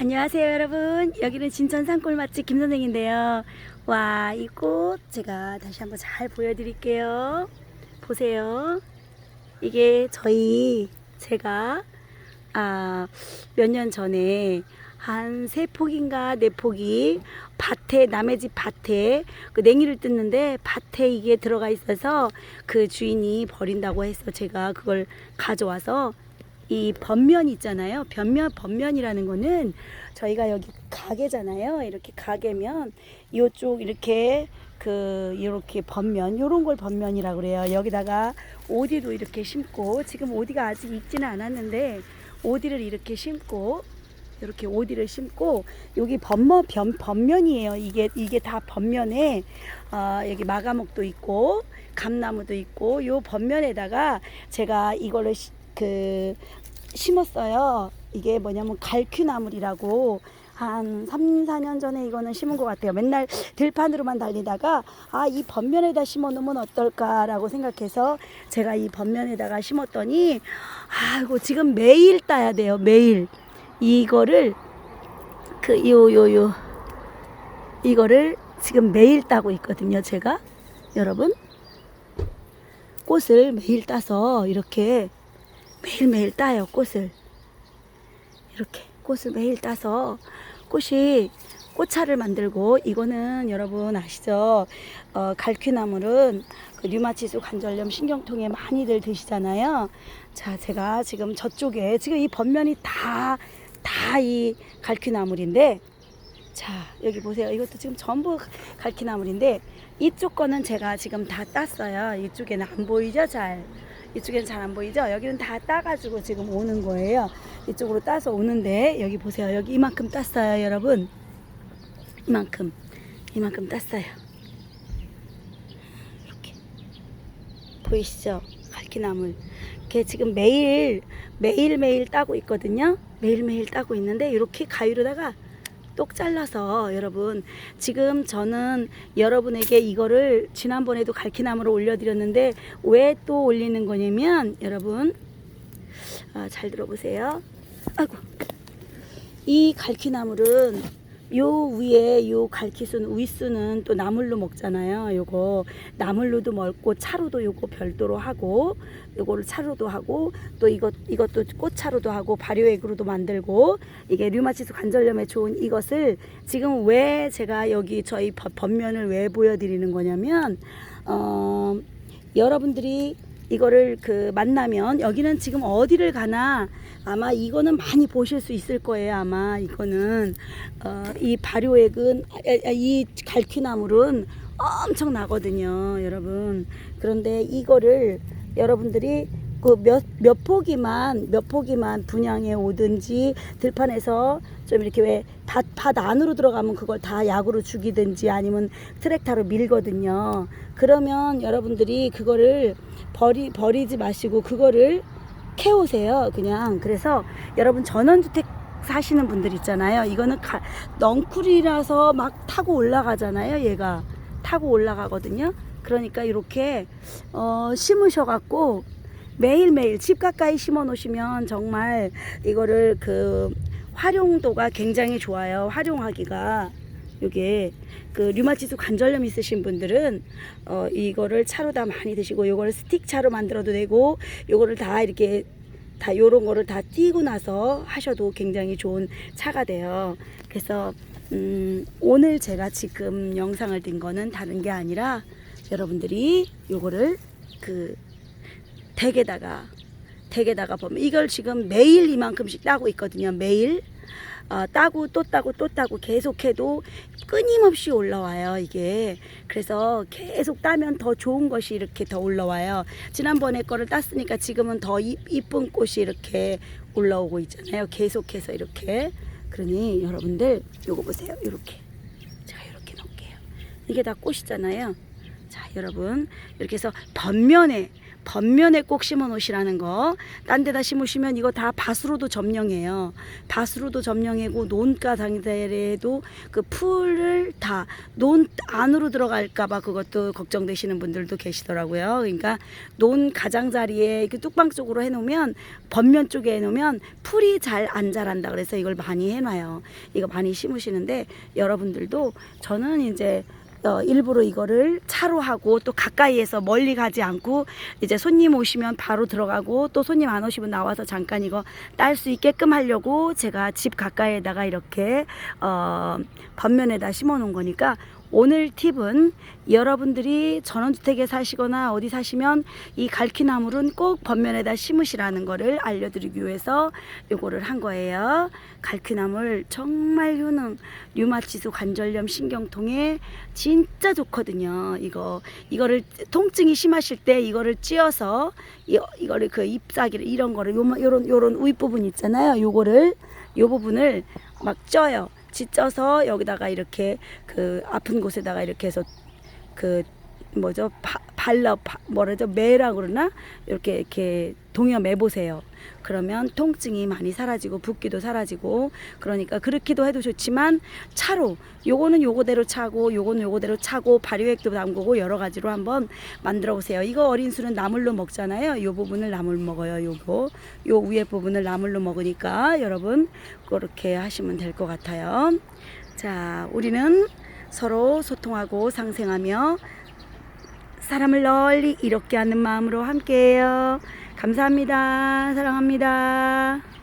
안녕하세요 여러분. 여기는 진천 산골 맛집 김선생인데요. 와 이 꽃 제가 다시 한번 잘 보여드릴게요. 보세요. 이게 저희 제가 아, 몇 년 전에 한 세 폭인가 네 폭이 밭에 남의 집 밭에 그 냉이를 뜯는데 밭에 이게 들어가 있어서 그 주인이 버린다고 해서 제가 그걸 가져와서 이 번면 있잖아요. 변면 번면이라는 거는 저희가 여기 가게잖아요. 이렇게 가게면 이쪽 이렇게 그 이렇게 번면 요런 걸 번면이라고 그래요. 여기다가 오디도 이렇게 심고 지금 오디가 아직 익지는 않았는데 오디를 이렇게 심고 이렇게 오디를 심고 여기 번머 변 번면이에요. 이게 이게 다 번면에 어, 여기 마가목도 있고 감나무도 있고 요 번면에다가 제가 시- 그 심었어요. 이게 뭐냐면 갈퀴나물이라고 한 3, 4년 전에 이거는 심은 것 같아요. 맨날 들판으로만 달리다가 아, 이 번면에다 심어 놓으면 어떨까라고 생각해서 제가 이 번면에다가 심었더니 아이고 지금 매일 따야 돼요. 매일. 이거를 그 요 요 요 이거를 지금 매일 따고 있거든요. 제가 여러분 꽃을 매일 따서 이렇게 매일매일 따요 꽃을. 이렇게 꽃을 매일 따서 꽃이 꽃차를 만들고 이거는 여러분 아시죠? 어, 갈퀴나물은 그 류마티스 관절염 신경통에 많이들 드시잖아요. 자 제가 지금 저쪽에 지금 이 번면이 다 다 이 갈퀴나물인데 자 여기 보세요. 이것도 지금 전부 갈퀴나물인데 이쪽 거는 제가 지금 다 땄어요. 이쪽에는 안 보이죠? 잘 이쪽에는 잘안 보이죠? 여기는 다 따가지고 지금 오는 거예요. 이쪽으로 따서 오는데 여기 보세요. 여기 이만큼 땄어요 여러분. 이만큼. 이만큼 땄어요. 이렇게. 보이시죠? 갈퀴나물. 이렇게 지금 매일 매일 매일 따고 있거든요. 매일 매일 따고 있는데 이렇게 가위로다가 똑 잘라서 여러분 지금 저는 여러분에게 이거를 지난번에도 갈퀴나무로 올려드렸는데 왜 또 올리는 거냐면 여러분 아, 잘 들어보세요. 아이고. 이 갈퀴나물은 요 위에 요 갈퀴순 윗순은 또 나물로 먹잖아요. 요거 나물로도 먹고 차로도 요거 별도로 하고 요거를 차로도 하고 또 이것 이것도 꽃차로도 하고 발효액으로도 만들고 이게 류마티스 관절염에 좋은 이것을 지금 왜 제가 여기 저희 번- 번면을 왜 보여드리는 거냐면 어 여러분들이 이거를 그 만나면 여기는 지금 어디를 가나 아마 이거는 많이 보실 수 있을 거예요 아마 이거는. 어, 이 발효액은 아, 아, 이 갈퀴나물은 엄청 나거든요 여러분. 그런데 이거를 여러분들이 그 몇 몇 포기만 몇 포기만 분양해 오든지 들판에서 좀 이렇게 왜밭밭 안으로 들어가면 그걸 다 약으로 죽이든지 아니면 트랙터로 밀거든요. 그러면 여러분들이 그거를 버리 버리지 마시고 그거를 캐오세요. 그냥 그래서 여러분 전원주택 사시는 분들 있잖아요. 이거는 가, 넝쿨이라서 막 타고 올라가잖아요. 얘가 타고 올라가거든요. 그러니까 이렇게 어, 심으셔갖고 매일매일 집 가까이 심어 놓으시면 정말 이거를 그 활용도가 굉장히 좋아요. 활용하기가 요게 그 류마티스 관절염 있으신 분들은 어 이거를 차로 다 많이 드시고 요거를 스틱 차로 만들어도 되고 요거를 다 이렇게 다 요런 거를 다 띄고 나서 하셔도 굉장히 좋은 차가 돼요. 그래서 음 오늘 제가 지금 영상을 든 거는 다른 게 아니라 여러분들이 요거를 그 댁에다가 댁에다가 보면 이걸 지금 매일 이만큼씩 따고 있거든요. 매일 어, 따고 또 따고 또 따고 계속해도 끊임없이 올라와요. 이게 그래서 계속 따면 더 좋은 것이 이렇게 더 올라와요. 지난번에 거를 땄으니까 지금은 더 이- 이쁜 꽃이 이렇게 올라오고 있잖아요. 계속해서 이렇게 그러니 여러분들 요거 보세요. 이렇게 제가 이렇게 놓을게요. 이게 다 꽃이잖아요. 자, 여러분. 이렇게 해서 번면에, 번면에 꼭 심어 놓으시라는 거. 딴 데다 심으시면 이거 다 밭으로도 점령해요. 밭으로도 점령이고 논가 상대에도 그 풀을 다 논 안으로 들어갈까봐 그것도 걱정되시는 분들도 계시더라고요. 그러니까 논 가장자리에 이렇게 뚝방 쪽으로 해놓으면 번면 쪽에 해놓으면 풀이 잘 안 자란다 그래서 이걸 많이 해놔요. 이거 많이 심으시는데 여러분들도 저는 이제 어, 일부러 이거를 차로 하고 또 가까이에서 멀리 가지 않고 이제 손님 오시면 바로 들어가고 또 손님 안 오시면 나와서 잠깐 이거 딸 수 있게끔 하려고 제가 집 가까이에다가 이렇게 어, 번면에다 심어 놓은 거니까 오늘 팁은 여러분들이 전원주택에 사시거나 어디 사시면 이 갈퀴나물은 꼭 번면에다 심으시라는 거를 알려드리기 위해서 요거를 한 거예요. 갈퀴나물 정말 효능, 류마티스 관절염 신경통에 진짜 좋거든요. 이거 이거를 통증이 심하실 때 이거를 찧어서 이, 이거를 그 잎사귀를 이런 거를 요런 요런 윗 부분 있잖아요. 요거를 요 부분을 막 쪄요. 찢어서 여기다가 이렇게 그 아픈 곳에다가 이렇게 해서 그 뭐죠? 바, 발라 바, 뭐라죠 매라 그러나 이렇게 이렇게 동여 매보세요. 그러면 통증이 많이 사라지고 붓기도 사라지고 그러니까 그렇게도 해도 좋지만 차로 요거는 요거대로 차고 요거는 요거대로 차고 발효액도 담그고 여러 가지로 한번 만들어 보세요. 이거 어린 술은 나물로 먹잖아요. 요 부분을 나물 먹어요. 요거 요 위에 부분을 나물로 먹으니까 여러분 그렇게 하시면 될 것 같아요. 자, 우리는 서로 소통하고 상생하며 사람을 널리 이롭게 하는 마음으로 함께해요. 감사합니다. 사랑합니다.